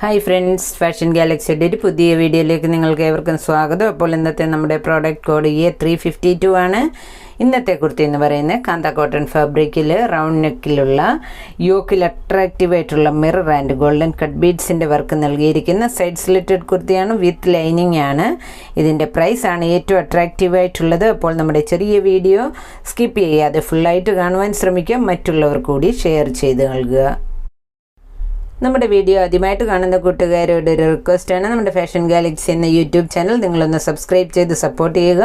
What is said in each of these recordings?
Hi friends fashion ഗാലക്സിയുടെ ഒരു പുതിയ വീഡിയോയിലേക്ക് നിങ്ങൾക്ക് ഏവർക്കും സ്വാഗതം. അപ്പോൾ ഇന്നത്തെ നമ്മുടെ product code A three fifty two ആണ്. ഇന്നത്തെ കുർത്തി എന്ന് പറയുന്നത് കാന്ത കോട്ടൺ ഫാബ്രിക്കിൽ റൗണ്ട് നെക്കിലുള്ള യോക്കിൽ അട്രാക്റ്റീവ് ആയിട്ടുള്ള മിറർ ആൻഡ് ഗോൾഡൻ കട്ട് ബീഡ്സിന്റെ വർക്ക് നൽകിയിരിക്കുന്ന സൈഡ് സ്ലിറ്റഡ് കുർത്തിയാണ് വിത്ത് ലൈനിങ് ആണ്. ഇതിന്റെ പ്രൈസ് ആണ് ഏറ്റവും അട്രാക്റ്റീവ് ആയിട്ടുള്ളത്. അപ്പോൾ നമ്മുടെ ചെറിയ വീഡിയോ സ്കിപ്പ് ചെയ്യാതെ ഫുള്ളായിട്ട് കാണുവാൻ ശ്രമിക്കുക. മറ്റുള്ളവർ കൂടി ഷെയർ ചെയ്ത് നൽകുക. നമ്മുടെ വീഡിയോ ആദ്യമായിട്ട് കാണുന്ന കൂട്ടുകാരോട് ഒരു റിക്വസ്റ്റാണ് നമ്മുടെ ഫാഷൻ ഗാലക്സി എന്ന യൂട്യൂബ് ചാനൽ നിങ്ങളൊന്ന് സബ്സ്ക്രൈബ് ചെയ്ത് സപ്പോർട്ട് ചെയ്യുക.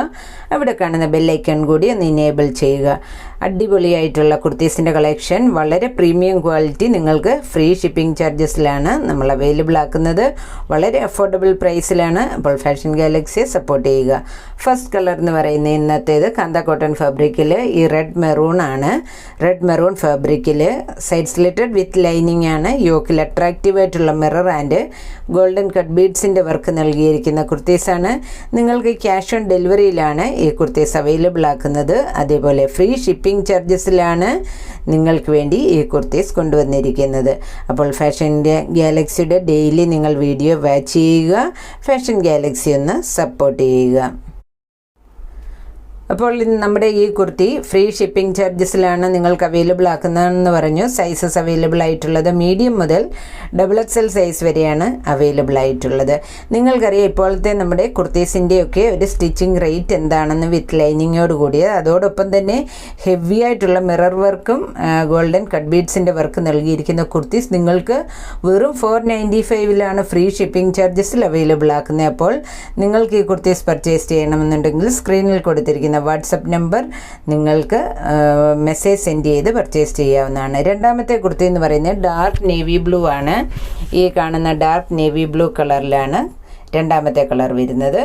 അവിടെ കാണുന്ന ബെല്ലൈക്കൺ കൂടി ഒന്ന് ഇനേബിൾ ചെയ്യുക. അടിപൊളിയായിട്ടുള്ള കുർത്തീസിന്റെ കളക്ഷൻ. വളരെ പ്രീമിയം ക്വാളിറ്റി നിങ്ങൾക്ക് ഫ്രീ ഷിപ്പിംഗ് ചാർജസിലാണ് നമ്മൾ അവൈലബിൾ ആക്കുന്നത്. വളരെ അഫോർഡബിൾ പ്രൈസിലാണ് അപ്പോൾ ഫാഷൻ ഗാലക്സിയെ സപ്പോർട്ട് ചെയ്യുക. ഫസ്റ്റ് കളർ എന്ന് പറയുന്ന ഇന്നത്തേത് കാന്ത കോട്ടൺ ഫാബ്രിക്കിൽ ഈ റെഡ് മെറൂൺ ആണ്. റെഡ് മെറൂൺ ഫാബ്രിക്കിൽ സൈഡ് സ്ലിറ്റഡ് വിത്ത് ലൈനിങ് ആണ്. യോക്കിൽ അട്രാക്റ്റീവ് ആയിട്ടുള്ള മിറർ ആൻഡ് ഗോൾഡൻ കട്ട് ബീഡ്സിന്റെ വർക്ക് നൽകിയിരിക്കുന്ന കുർത്തീസാണ് നിങ്ങൾക്ക് ക്യാഷ് ഓൺ ഡെലിവറിയിലാണ് ഈ കുർത്തീസ് അവൈലബിൾ ആക്കുന്നത്. അതേപോലെ ഫ്രീ ഷിപ്പിംഗ് ചാർജസിലാണ് നിങ്ങൾക്ക് വേണ്ടി ഈ കുർത്തീസ് കൊണ്ടുവന്നിരിക്കുന്നത്. അപ്പോൾ ഫാഷൻ ഗാലക്സിയുടെ ഡെയിലി നിങ്ങൾ വീഡിയോ വാച്ച് ചെയ്യുക ഫാഷൻ ഗാലക്സി ഒന്ന് സപ്പോർട്ട് ചെയ്യുക. അപ്പോൾ നമ്മുടെ ഈ കുർത്തി ഫ്രീ ഷിപ്പിംഗ് ചാർജസിലാണ് നിങ്ങൾക്ക് അവൈലബിൾ ആക്കുന്നതെന്ന് പറഞ്ഞു. സൈസസ് അവൈലബിൾ ആയിട്ടുള്ളത് മീഡിയം മുതൽ ഡബിൾ എക്സ് എൽ സൈസ് വരെയാണ് അവൈലബിൾ ആയിട്ടുള്ളത്. നിങ്ങൾക്കറിയാം ഇപ്പോഴത്തെ നമ്മുടെ കുർത്തീസിന്റെയൊക്കെ ഒരു സ്റ്റിച്ചിങ് റേറ്റ് എന്താണെന്ന് വിത്ത് ലൈനിങ്ങോട് കൂടിയ അതോടൊപ്പം തന്നെ ഹെവി ആയിട്ടുള്ള മിറർ വർക്കും ഗോൾഡൻ കട്ട് ബീഡ്സിന്റെ വർക്ക് നൽകിയിരിക്കുന്ന കുർത്തീസ് നിങ്ങൾക്ക് വെറും ഫോർ നയന്റി ഫൈവിലാണ് ഫ്രീ ഷിപ്പിംഗ് ചാർജസിൽ അവൈലബിൾ ആക്കുന്നത്. അപ്പോൾ നിങ്ങൾക്ക് ഈ കുർത്തീസ് പർച്ചേസ് ചെയ്യണമെന്നുണ്ടെങ്കിൽ സ്ക്രീനിൽ കൊടുത്തിരിക്കുന്ന വാട്സപ്പ് നമ്പർ നിങ്ങൾക്ക് മെസ്സേജ് സെൻഡ് ചെയ്ത് പർച്ചേസ് ചെയ്യാവുന്നതാണ്. രണ്ടാമത്തെ കുർത്തി എന്ന് പറയുന്നത് ഡാർക്ക് നേവി ബ്ലൂ ആണ്. ഈ കാണുന്ന ഡാർക്ക് നേവി ബ്ലൂ കളറിലാണ് രണ്ടാമത്തെ കളർ വരുന്നത്.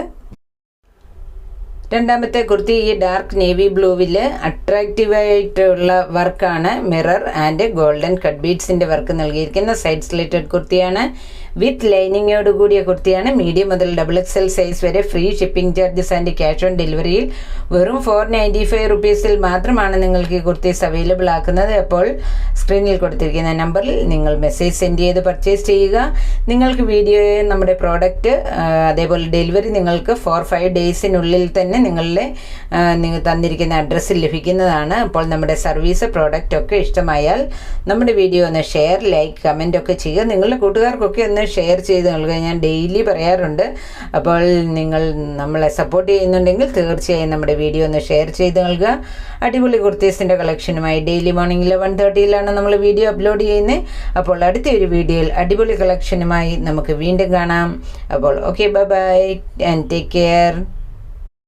രണ്ടാമത്തെ കുർത്തി ഈ ഡാർക്ക് നേവി ബ്ലൂവിൽ അട്രാക്റ്റീവായിട്ടുള്ള വർക്കാണ്. മിറർ ആൻഡ് ഗോൾഡൻ കട്ട് ബീഡ്സിന്റെ വർക്ക് നൽകിയിരിക്കുന്ന സൈഡ് സ്ലേറ്റഡ് കുർത്തിയാണ്. വിത്ത് ലൈനിങ്ങോട് കൂടിയ കുർത്തിയാണ്. മീഡിയം മുതൽ ഡബിൾ എക്സ് എൽ സൈസ് വരെ free shipping charges and cash on ഡെലിവറിയിൽ വെറും ഫോർ നയന്റി ഫൈവ് റുപ്പീസിൽ മാത്രമാണ് നിങ്ങൾക്ക് ഈ കുർത്തീസ് അവൈലബിൾ ആക്കുന്നത്. അപ്പോൾ സ്ക്രീനിൽ കൊടുത്തിരിക്കുന്ന നമ്പറിൽ നിങ്ങൾ മെസ്സേജ് സെൻഡ് ചെയ്ത് പർച്ചേസ് ചെയ്യുക. നിങ്ങൾക്ക് വീഡിയോയെ നമ്മുടെ പ്രോഡക്റ്റ് അതേപോലെ ഡെലിവറി നിങ്ങൾക്ക് ഫോർ ഫൈവ് ഡേയ്സിനുള്ളിൽ തന്നെ നിങ്ങളുടെ നിങ്ങൾ തന്നിരിക്കുന്ന അഡ്രസ്സിൽ ലഭിക്കുന്നതാണ്. അപ്പോൾ നമ്മുടെ സർവീസ് പ്രോഡക്റ്റ് ഒക്കെ ഇഷ്ടമായാൽ നമ്മുടെ വീഡിയോ ഒന്ന് ഷെയർ ലൈക്ക് കമന്റ് ഒക്കെ ചെയ്യുക. നിങ്ങളുടെ കൂട്ടുകാർക്കൊക്കെ ഒന്ന് ഷെയർ ചെയ്ത് നൽകുക. ഞാൻ ഡെയിലി പറയാറുണ്ട്. അപ്പോൾ നിങ്ങൾ നമ്മളെ സപ്പോർട്ട് ചെയ്യുന്നുണ്ടെങ്കിൽ തീർച്ചയായും നമ്മുടെ വീഡിയോ ഒന്ന് ഷെയർ ചെയ്ത് നൽകുക. അടിപൊളി കുർത്തീസിന്റെ കളക്ഷനുമായി ഡെയിലി മോർണിംഗ് ലെവൻ തേർട്ടിയിലാണ് നമ്മൾ വീഡിയോ അപ്ലോഡ് ചെയ്യുന്നത് അപ്പോൾ അടുത്ത ഒരു വീഡിയോയിൽ അടിപൊളി കളക്ഷനുമായി നമുക്ക് വീണ്ടും കാണാം. അപ്പോൾ okay bye bye and take care